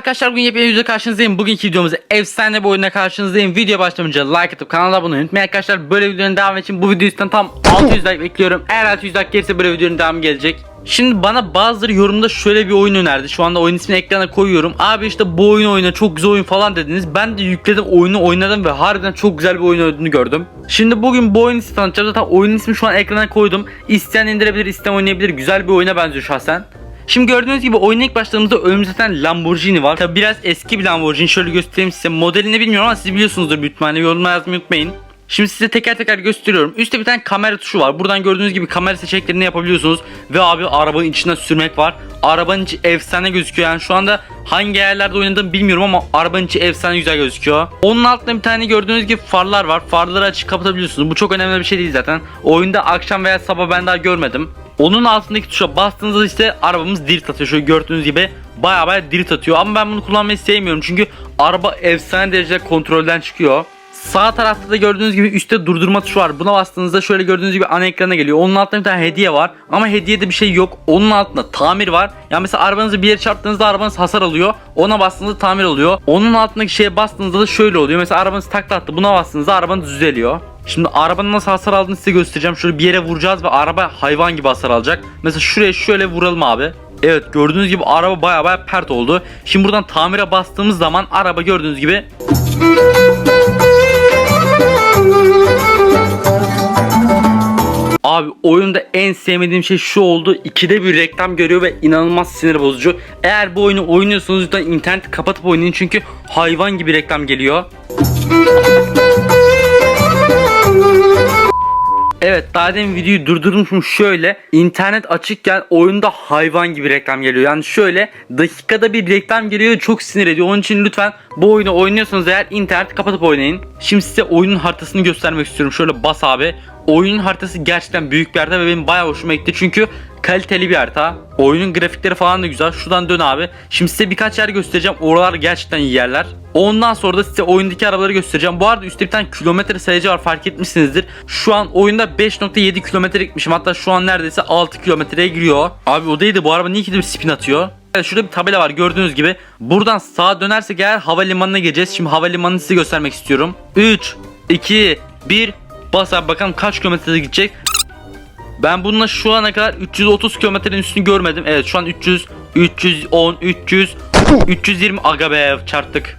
arkadaşlar bugün yepyeni video karşınızdayım. Bugünkü videomuzda efsane bir oyuna karşınızdayım. Video başlamadan like atıp kanala abone olmayı unutmayın arkadaşlar. Böyle videonun devamı için bu video üstten tam 600 like bekliyorum. Eğer 600 like gelirse böyle videonun devamı gelecek. Şimdi bana bazıları yorumda şöyle bir oyun önerdi. Şu anda oyun ismini ekrana koyuyorum. Abi işte bu oyunu oyna çok güzel oyun falan dediniz. Ben de yükledim oyunu oynadım ve harbiden çok güzel bir oyun olduğunu gördüm. Şimdi bugün bu oyunu size tanıtacağım. Zaten oyunun ismini şu an ekrana koydum. İsteyen indirebilir, isteyen oynayabilir. Güzel bir oyuna benziyor şahsen. Şimdi gördüğünüz gibi oyuna ilk başladığımızda önümüzde Lamborghini var. Tabi biraz eski bir Lamborghini. Şöyle göstereyim size. Modelini bilmiyorum ama siz biliyorsunuzdur büyük ihtimalle. Yorumlara yazmayı unutmayın. Şimdi size teker teker gösteriyorum. Üstte bir tane kamera tuşu var. Buradan gördüğünüz gibi kamera seçeneklerini yapabiliyorsunuz. Ve abi arabanın içinden sürmek var. Arabanın içi efsane gözüküyor. Yani şu anda hangi yerlerde oynadığımı bilmiyorum ama arabanın içi efsane güzel gözüküyor. Onun altında bir tane gördüğünüz gibi farlar var. Farları açık kapatabiliyorsunuz. Bu çok önemli bir şey değil zaten. Oyunda akşam veya sabah ben daha görmedim. Onun altındaki tuşa bastığınızda işte arabamız drift atıyor. Şöyle gördüğünüz gibi baya baya drift atıyor. Ama ben bunu kullanmayı sevmiyorum. Çünkü araba efsane derecede kontrolden çıkıyor. Sağ tarafta da gördüğünüz gibi üstte durdurma tuşu var. Buna bastığınızda şöyle gördüğünüz gibi ana ekrana geliyor. Onun altında bir tane hediye var. Ama hediyede bir şey yok. Onun altında tamir var. Yani mesela arabanızı bir yere çarptığınızda arabanız hasar alıyor. Ona bastığınızda tamir oluyor. Onun altındaki şeye bastığınızda da şöyle oluyor. Mesela arabanız takla attı. Buna bastığınızda arabanız düzeliyor. Şimdi arabanın nasıl hasar aldığını size göstereceğim. Şöyle bir yere vuracağız ve araba hayvan gibi hasar alacak. Mesela şuraya şöyle vuralım abi. Evet gördüğünüz gibi araba baya baya pert oldu. Şimdi buradan tamire bastığımız zaman araba gördüğünüz gibi Abi oyunda en sevmediğim şey şu oldu. İkide bir reklam görüyor ve inanılmaz sinir bozucu. Eğer bu oyunu oynuyorsanız lütfen interneti kapatıp oynayın çünkü hayvan gibi reklam geliyor. Evet daha demin videoyu durdurmuşum şöyle internet açıkken oyunda hayvan gibi reklam geliyor. Yani şöyle dakikada bir reklam geliyor çok sinir ediyor. Onun için lütfen bu oyunu oynuyorsanız eğer interneti kapatıp oynayın. Şimdi size oyunun haritasını göstermek istiyorum. Şöyle bas abi. Oyunun haritası gerçekten büyük bir harita ve benim bayağı hoşuma gitti. Çünkü kaliteli bir harita. Oyunun grafikleri falan da güzel. Şuradan dön abi. Şimdi size birkaç yer göstereceğim. Oralar gerçekten iyi yerler. Ondan sonra da size oyundaki arabaları göstereceğim. Bu arada üstte bir tane kilometre sayıcı var fark etmişsinizdir. Şu an oyunda 5.7 kilometre gitmişim. Hatta şu an neredeyse 6 kilometreye giriyor. Abi o değildi bu araba niye ki de bir spin atıyor? Evet, şurada bir tabela var gördüğünüz gibi. Buradan sağa dönersek eğer havalimanına geleceğiz. Şimdi havalimanını size göstermek istiyorum. 3, 2, 1 Bas abi bakalım kaç kilometrede gidecek. Ben bununla şu ana kadar 330 kilometrenin üstünü görmedim. Evet şu an 300, 310, 300, 320 aga be çarptık.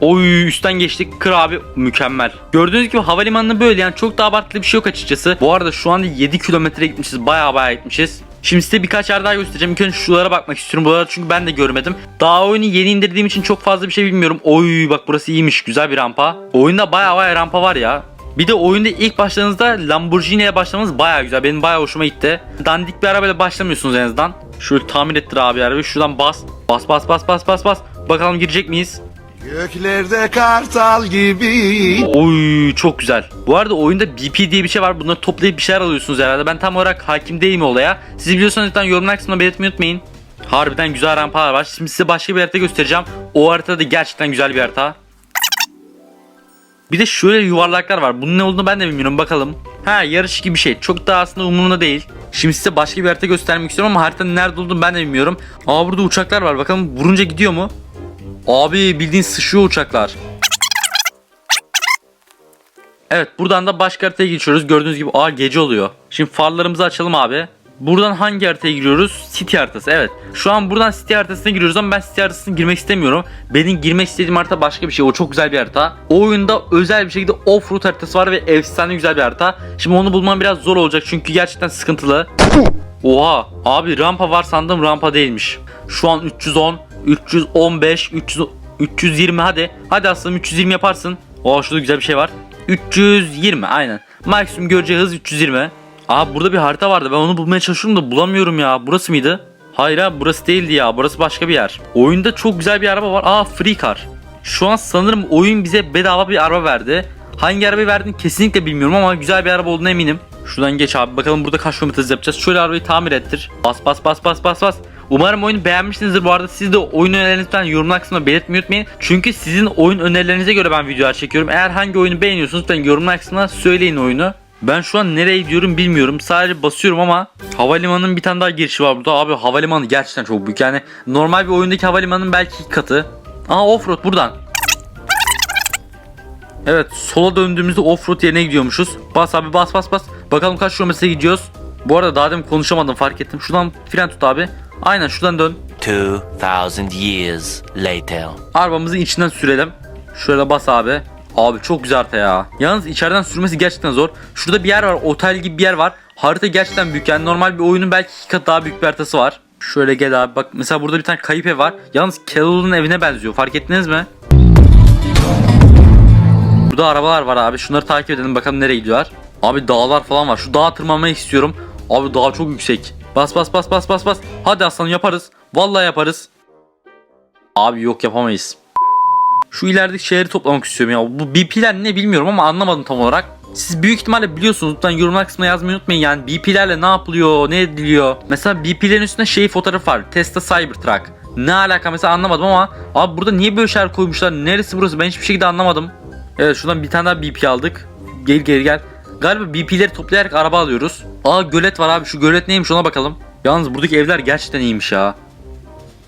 Oy üstten geçtik kır abi mükemmel. Gördüğünüz gibi havalimanı böyle yani çok da abartılı bir şey yok açıkçası. Bu arada şu anda 7 kilometre gitmişiz baya baya gitmişiz. Şimdi size birkaç yer daha göstereceğim. İlk önce şuralara bakmak istiyorum. Buraları çünkü ben de görmedim. Daha oyunu yeni indirdiğim için çok fazla bir şey bilmiyorum. Oy bak burası iyiymiş. Güzel bir rampa. Oyunda baya baya rampa var ya. Bir de oyunda ilk başladığınızda Lamborghini ile başlamanız baya güzel. Benim baya hoşuma gitti. Dandik bir arabayla başlamıyorsunuz en azından. Şöyle tamir ettir abi arabayı. Şuradan bas. Bas bas bas bas bas bas. Bakalım girecek miyiz? Göklerde kartal gibi Oy çok güzel. Bu arada oyunda BP diye bir şey var. Bunları toplayıp bir şeyler alıyorsunuz herhalde. Ben tam olarak hakim değilim olaya. Siz biliyorsanız lütfen yorumlar kısmına belirtmeyi unutmayın. Harbiden güzel rampalar var. Şimdi size başka bir harita göstereceğim. O harita da gerçekten güzel bir harita. Bir de şöyle yuvarlaklar var. Bunun ne olduğunu ben de bilmiyorum. Bakalım. Ha yarış gibi bir şey. Çok da aslında umurumda değil. Şimdi size başka bir harita göstermek istiyorum ama haritanın nerede olduğunu ben de bilmiyorum. Aa burada uçaklar var. Bakalım vurunca gidiyor mu? Abi bildiğin sıçıyor uçaklar. Evet buradan da başka haritaya geçiyoruz. Gördüğünüz gibi aa gece oluyor. Şimdi farlarımızı açalım abi. Buradan hangi haritaya giriyoruz? City haritası evet. Şu an buradan City haritasına giriyoruz ama ben City haritasına girmek istemiyorum. Benim girmek istediğim harita başka bir şey. O çok güzel bir harita. O oyunda özel bir şekilde off-road haritası var ve efsane güzel bir harita. Şimdi onu bulmam biraz zor olacak çünkü gerçekten sıkıntılı. Oha abi rampa var sandım rampa değilmiş. Şu an 310, 315, 300, 320 hadi. Hadi aslında 320 yaparsın. Oha şurada güzel bir şey var. 320 aynen. Maksimum göreceği hız 320. Aa burada bir harita vardı. Ben onu bulmaya çalışıyorum da bulamıyorum ya. Burası mıydı? Hayır abi burası değildi ya. Burası başka bir yer. Oyunda çok güzel bir araba var. Aa free car. Şu an sanırım oyun bize bedava bir araba verdi. Hangi arabayı verdiğini kesinlikle bilmiyorum ama güzel bir araba olduğuna eminim. Şuradan geç abi. Bakalım burada kaç kilometre yapacağız. Şöyle arabayı tamir ettir. Bas bas bas bas bas bas. Umarım oyunu beğenmişsinizdir. Bu arada siz de oyun önerilerinizi lütfen yorumlar kısmına belirtmeyi unutmayın. Çünkü sizin oyun önerilerinize göre ben videolar çekiyorum. Eğer hangi oyunu beğeniyorsunuz lütfen yorumlar kısmına söyleyin oyunu. Ben şu an nereye gidiyorum bilmiyorum. Sadece basıyorum ama havalimanının bir tane daha girişi var burada. Abi havalimanı gerçekten çok büyük. Yani normal bir oyundaki havalimanının belki iki katı. Aa offroad buradan. Evet sola döndüğümüzde offroad yerine gidiyormuşuz. Bas abi bas bas bas. Bakalım kaç kilometre gidiyoruz. Bu arada daha demin konuşamadım fark ettim. Şuradan fren tut abi. Aynen şuradan dön. 2000 years later. Arabamızın içinden sürelim. Şöyle bas abi. Abi çok güzel harita ya. Yalnız içeriden sürmesi gerçekten zor. Şurada bir yer var. Otel gibi bir yer var. Harita gerçekten büyük. Yani normal bir oyunun belki iki kat daha büyük bir haritası var. Şöyle gel abi. Bak mesela burada bir tane kayıp ev var. Yalnız Carol'ın evine benziyor. Fark ettiniz mi? Burada arabalar var abi. Şunları takip edelim bakalım nereye gidiyorlar. Abi dağlar falan var. Şu dağa tırmanmayı istiyorum. Abi dağ çok yüksek. Bas bas bas bas bas bas. Hadi aslanım yaparız. Vallahi yaparız. Abi yok yapamayız. Şu ilerideki şeyleri toplamak istiyorum ya. Bu BP'ler ne bilmiyorum ama anlamadım tam olarak. Siz büyük ihtimalle biliyorsunuz. Lütfen yorumlar kısmına yazmayı unutmayın. Yani BP'lerle ne yapılıyor, ne ediliyor. Mesela BP'lerin üstünde şey fotoğrafı var. Tesla Cybertruck. Ne alaka mesela anlamadım ama abi burada niye böyle şeyler koymuşlar? Neresi burası? Ben hiçbir şekilde anlamadım. Evet şuradan bir tane daha BP aldık. Gel gel gel. Galiba BP'leri toplayarak araba alıyoruz. Aa gölet var abi. Şu gölet neymiş ona bakalım. Yalnız buradaki evler gerçekten iyiymiş ya.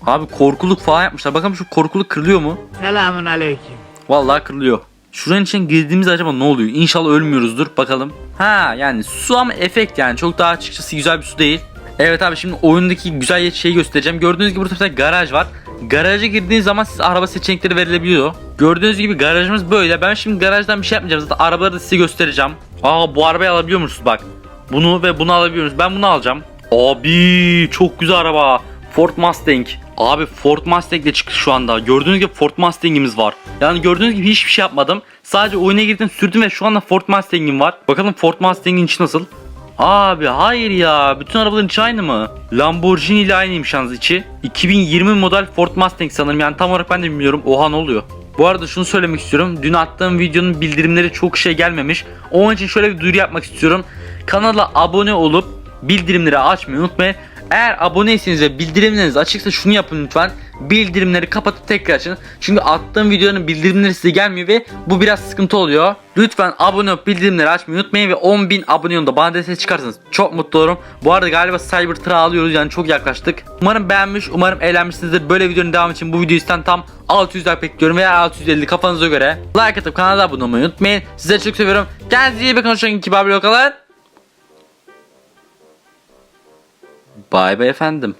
Abi korkuluk falan yapmışlar. Bakalım şu korkuluk kırılıyor mu? Selamun aleyküm. Vallahi kırılıyor. Şuranın için girdiğimizde acaba ne oluyor? İnşallah ölmüyoruzdur. Bakalım. Ha yani su ama efekt yani. Çok daha açıkçası güzel bir su değil. Evet abi şimdi oyundaki güzel şeyi göstereceğim. Gördüğünüz gibi burada bir tane garaj var. Garaja girdiğiniz zaman size araba seçenekleri verilebiliyor. Gördüğünüz gibi garajımız böyle. Ben şimdi garajdan bir şey yapmayacağım. Zaten arabaları da size göstereceğim. Aa bu arabayı alabiliyor musunuz bak. Bunu ve bunu alabiliyoruz. Ben bunu alacağım. Abi çok güzel araba. Ford Mustang. Abi Ford Mustang ile çıktı şu anda. Gördüğünüz gibi Ford Mustang'imiz var. Yani gördüğünüz gibi hiçbir şey yapmadım. Sadece oyuna girdim sürdüm ve şu anda Ford Mustang'im var. Bakalım Ford Mustang'in içi nasıl? Abi hayır ya. Bütün arabaların içi aynı mı? Lamborghini ile aynıymış yalnız içi. 2020 model Ford Mustang sanırım. Yani tam olarak ben de bilmiyorum. Oha ne oluyor? Bu arada şunu söylemek istiyorum. Dün attığım videonun bildirimleri çok şey gelmemiş. Onun için şöyle bir duyuru yapmak istiyorum. Kanala abone olup bildirimleri açmayı unutmayın. Eğer aboneyseniz ve bildirimleriniz açıksa şunu yapın lütfen. Bildirimleri kapatıp tekrar açın. Çünkü attığım videonun bildirimleri size gelmiyor ve bu biraz sıkıntı oluyor. Lütfen abone olup bildirimleri açmayı unutmayın ve 10.000 abone yolunda bana destek çıkarsanız çok mutlu olurum. Bu arada galiba Cybertruck'ı alıyoruz yani çok yaklaştık. Umarım beğenmiş, umarım eğlenmişsinizdir. Böyle videonun devamı için bu videoyu isten tam 600 like bekliyorum veya 650 kafanıza göre. Like atıp kanala abone olmayı unutmayın. Size çok seviyorum. Kendinize iyi bakın. Hoşçakalın. Kibar bir kalın. Bay bay efendim.